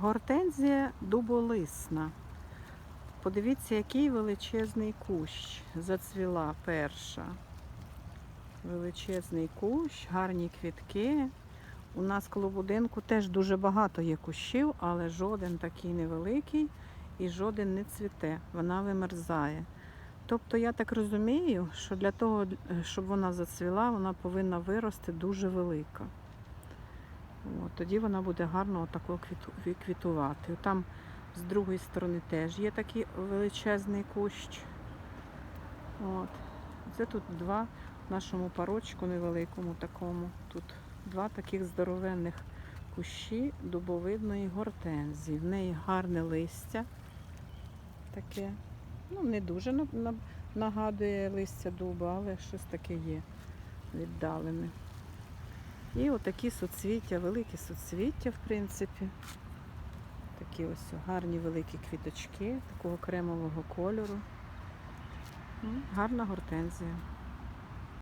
Гортензія дуболисна. Подивіться, який величезний кущ зацвіла перша. Величезний кущ, гарні квітки. У нас коло будинку теж дуже багато є кущів, але жоден такий невеликий і жоден не цвіте. Вона вимерзає. Тобто я так розумію, що для того, щоб вона зацвіла, вона повинна вирости дуже велика. От, тоді вона буде гарно отако квітувати. Там з другої сторони теж є такий величезний кущ. От. Це тут два в нашому парочку невеликому такому. Тут два таких здоровенних кущі дубовидної гортензії. В неї гарне листя. Таке. Ну, не дуже на- на- нагадує листя дуба, але щось таке є віддалене. І отакі соцвіття, великі соцвіття, в принципі. Такі ось гарні великі квіточки такого кремового кольору. Гарна гортензія.